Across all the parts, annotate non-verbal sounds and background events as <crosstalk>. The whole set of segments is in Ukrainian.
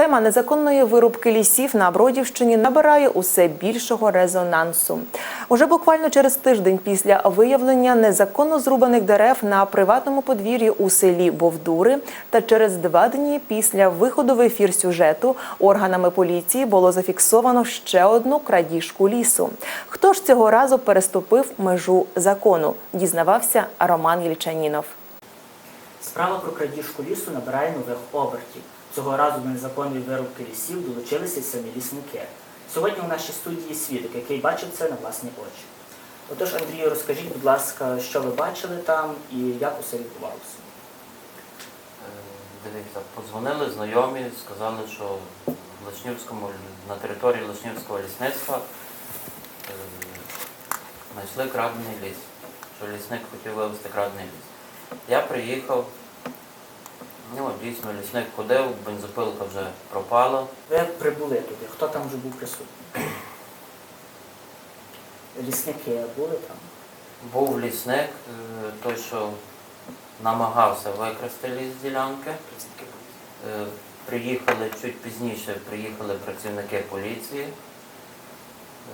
Тема незаконної вирубки лісів на Бродівщині набирає усе більшого резонансу. Уже буквально через тиждень після виявлення незаконно зрубаних дерев на приватному подвір'ї у селі Бовдури та через два дні після виходу в ефір сюжету органами поліції було зафіксовано ще одну крадіжку лісу. Хто ж цього разу переступив межу закону? Дізнавався Роман Єльчанінов. Справа про крадіжку лісу набирає нових обертів. Цього разу до незаконної вирубки лісів долучилися й самі лісники. Сьогодні у нашій студії свідок, який бачив це на власні очі. Отож, Андрію, розкажіть, будь ласка, що ви бачили там і як усе відбувалося? Е, Дивіться, подзвонили знайомі, сказали, що в Лишнівському, на території Лишнівського лісництва е, знайшли крадений ліс, що лісник хотів вивезти крадений ліс. Я приїхав, ну дійсно лісник ходив, бензопилка вже пропала. Ви прибули туди, хто там вже був присутній? <clears throat> Лісники були там? Був лісник, е, той, що намагався викрасти ліс з ділянки. Е, Приїхали чуть пізніше, приїхали працівники поліції,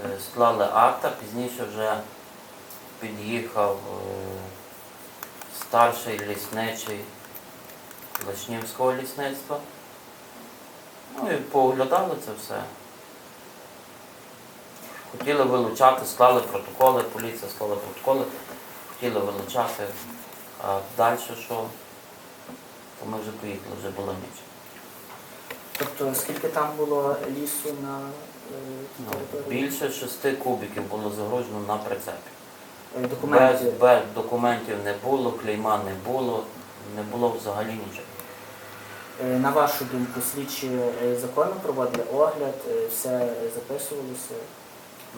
е, склали акта, пізніше вже під'їхав старший лісничий Лишнівського лісництва. Ну і пооглядали це все. Хотіли вилучати, склали протоколи, поліція склала протоколи, хотіли вилучати, а далі що? То ми вже поїхали, вже була ніч. Тобто, скільки там було лісу на е, Ну, території? більше шести кубиків було загружено на прицепі. Е, Без, без документів не було, клейма не було, не було взагалі нічого. Е, На вашу думку, слідчі е, законно проводили огляд, е, все записувалося.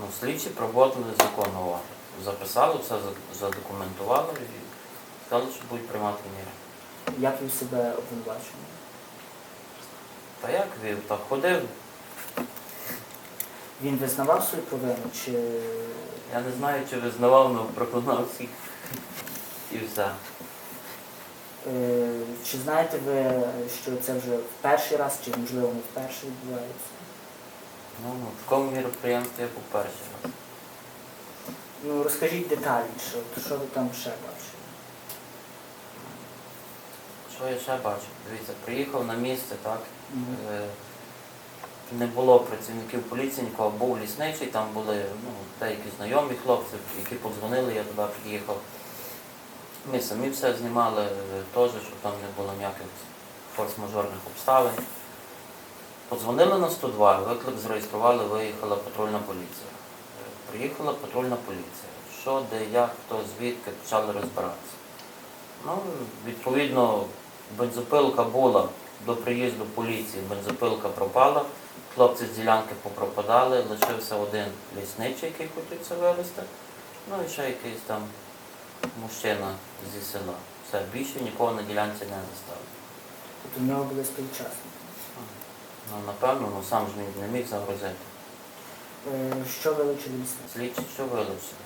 Ну, слідчі проводили законний огляд. Записали, все задокументували і сказали, що будуть приймати міри. Як він себе обвинувачує? Та як вів? Так ходив, Він визнавав свою провину чи я не знаю, чи визнавав, але проконав всіх. І все. Е, Чи знаєте ви, що це вже в перший раз, чи можливо не вперше відбувається? Ну, ну, в такому міроприємстві я був перший раз. Ну розкажіть детальніше, от що ви там ще бачили? Що я ще бачив? Дивіться, приїхав на місце, так? Мгм. Е, Не було працівників поліції, нікого був лісничий, там були ну, деякі знайомі хлопці, які подзвонили, я туди приїхав. Ми самі все знімали е, теж, щоб там не було ніяких форс-мажорних обставин. Подзвонили на 102, виклик зареєстрували, виїхала патрульна поліція. Е, Приїхала патрульна поліція. Що, де, як, хто, звідки, почали розбиратися. Ну, відповідно, бензопилка була до приїзду поліції, бензопилка пропала, хлопці з ділянки попропадали, лишився один лісничий, який хотів це вивезти, ну і ще якийсь там мужчина зі села. Все, більше нікого на ділянці не заставили. Тобто в нього були співучасники. Ну, напевно, ну сам ж він не міг загрузити. Е, Що вилучили лісники? Слідчі що вилучили?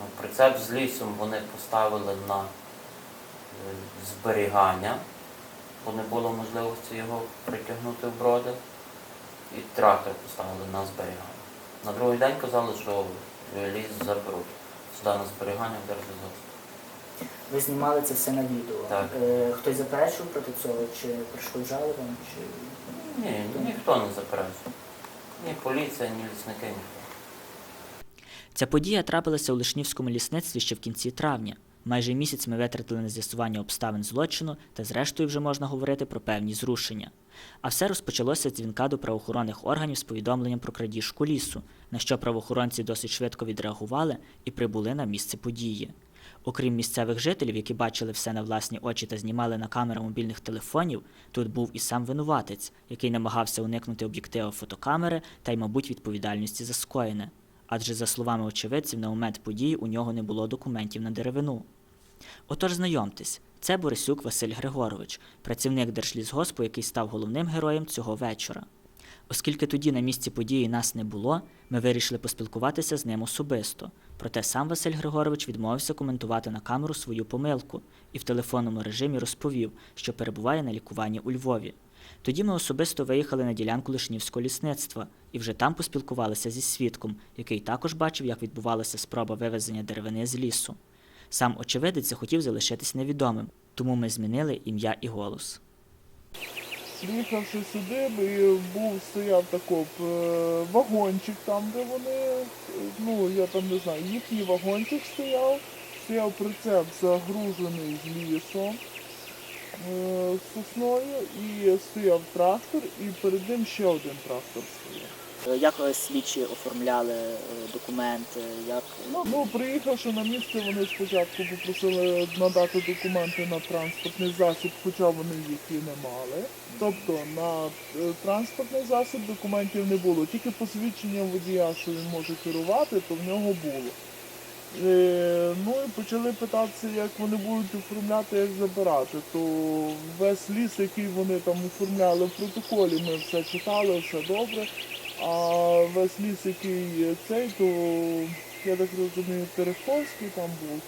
Ну, прицеп з лісом вони поставили на е, зберігання, бо не було можливості його притягнути в броди. І трактор поставили на зберігання. На другий день казали, що е, ліс заберуть. Сюди на зберігання в Держлізоцтво. Ви знімали це все на відео. Так. Е, Хтось заперечив проти цього, чи перешкоджали вам, чи Ні, ніхто не заперечує. Ні поліція, ні лісники, ніхто. Ця подія трапилася у Лишнівському лісництві ще в кінці травня. Майже місяць ми витратили на з'ясування обставин злочину, та зрештою вже можна говорити про певні зрушення. А все розпочалося з дзвінка до правоохоронних органів з повідомленням про крадіжку лісу, на що правоохоронці досить швидко відреагували і прибули на місце події. Окрім місцевих жителів, які бачили все на власні очі та знімали на камери мобільних телефонів, тут був і сам винуватець, який намагався уникнути об'єктива фотокамери та й, мабуть, відповідальності за скоєне. Адже, за словами очевидців, на момент події у нього не було документів на деревину. Отож, знайомтесь, це Борисюк Василь Григорович, працівник Держлісгоспу, який став головним героєм цього вечора. Оскільки тоді на місці події нас не було, ми вирішили поспілкуватися з ним особисто. Проте сам Василь Григорович відмовився коментувати на камеру свою помилку і в телефонному режимі розповів, що перебуває на лікуванні у Львові. Тоді ми особисто виїхали на ділянку Лишнівського лісництва і вже там поспілкувалися зі свідком, який також бачив, як відбувалася спроба вивезення деревини з лісу. Сам очевидець захотів залишитись невідомим, тому ми змінили ім'я і голос. Приїхавши сюди, і був стояв такий е, вагончик там, де вони, е, ну я там не знаю, їхній вагончик стояв, стояв прицеп загружений з лісом е, сосною, і стояв трактор, і перед ним ще один трактор стояв. Як е, слідчі оформляли е, документи? Як Ну, приїхавши на місце, вони спочатку попросили надати документи на транспортний засіб, хоча вони їх і не мали. Тобто на е, транспортний засіб документів не було, тільки посвідчення водія, що він може керувати, то в нього було. Е, ну і почали питатися, як вони будуть оформляти, як забирати. То весь ліс, який вони там оформляли в протоколі, ми все читали, все добре. А весь ліс, який цей, то я так розумію, Тереховський там був,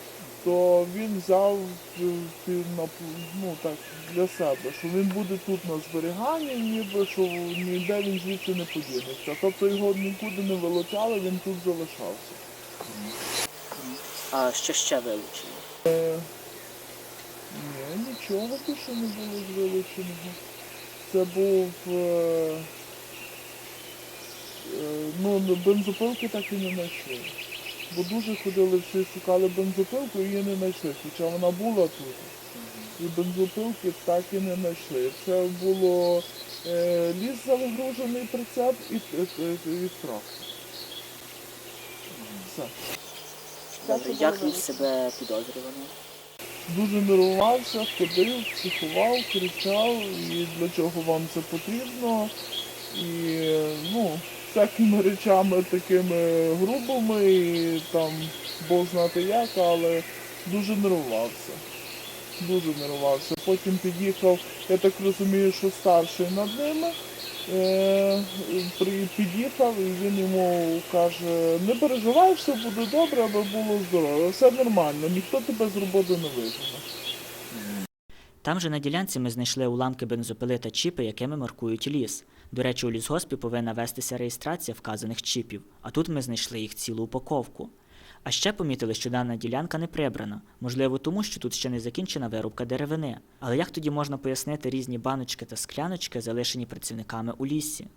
то він взяв е, ну, так, для себе, що він буде тут на зберіганні, ніби що ніде він звідси не подінеться. Тобто його нікуди не вилучали, він тут залишався. А що ще вилучили? Ні, нічого більше не було з вилученого. Це був. Е, е, ну, бензопилки так і не знайшли. Бо дуже ходили всі, шукали бензопилку і її не знайшли, хоча вона була тут. І бензопилки так і не знайшли. Це було е, ліс загружений прицеп і, і, і, і трактор. Все. Як він себе підозрюваний? дуже нервувався, ходив, психував, кричав, і для чого вам це потрібно. І ну, всякими речами такими грубими, і там Бог знати як, але дуже нервувався. Дуже нервувався. Потім під'їхав, я так розумію, що старший над ними. Е, під'їхав і він йому каже, не переживай, все буде добре, аби було здоров'я, все нормально, ніхто тебе з роботи не вижене. Там же на ділянці ми знайшли уламки бензопили та чіпи, якими маркують ліс. До речі, у лісгоспі повинна вестися реєстрація вказаних чіпів, а тут ми знайшли їх цілу упаковку. А ще помітили, що дана ділянка не прибрана, можливо, тому що тут ще не закінчена вирубка деревини. Але як тоді можна пояснити різні баночки та скляночки, залишені працівниками у лісі?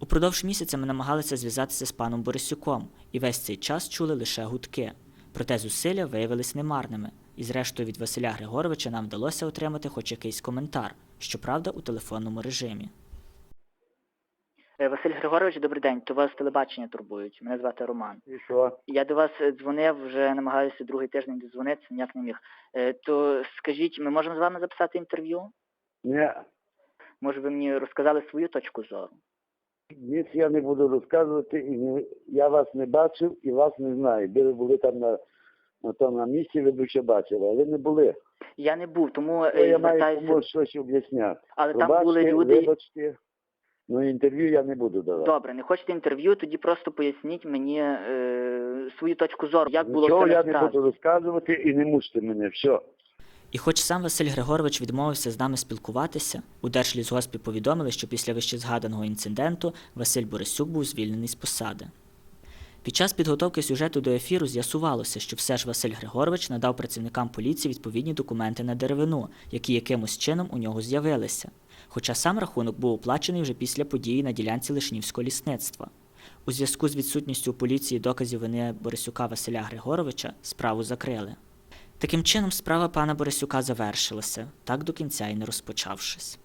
Упродовж місяця ми намагалися зв'язатися з паном Борисюком, і весь цей час чули лише гудки. Проте зусилля виявились немарними, і зрештою від Василя Григоровича нам вдалося отримати хоч якийсь коментар, щоправда, у телефонному режимі. Е, Василь Григорович, добрий день. То вас телебачення турбують. Мене звати Роман. І що? Я до вас е, дзвонив, вже намагаюся другий тиждень додзвонитися, ніяк не міг. Е, То скажіть, ми можемо з вами записати інтерв'ю? Ні, Може, ви мені розказали свою точку зору? ніц я не буду розказувати, і я вас не бачив і вас не знаю. Ви були там на, на тому на місці, ви б ще бачили, але не були. Я не був, тому То е, я маю звертаюся. комусь щось об'ясняти. Але там були люди. Вибачте, ну інтерв'ю я не буду давати. Добре, не хочете інтерв'ю, тоді просто поясніть мені е, свою точку зору, як було Нічого це я не насправді. буду розказувати і не мучте мене, все. І хоч сам Василь Григорович відмовився з нами спілкуватися, у Держлісгоспі повідомили, що після вищезгаданого інциденту Василь Борисюк був звільнений з посади. Під час підготовки сюжету до ефіру з'ясувалося, що все ж Василь Григорович надав працівникам поліції відповідні документи на деревину, які якимось чином у нього з'явилися. Хоча сам рахунок був оплачений вже після події на ділянці Лишнівського лісництва. У зв'язку з відсутністю поліції доказів вини Борисюка Василя Григоровича справу закрили. Таким чином, справа пана Борисюка завершилася, так до кінця і не розпочавшись.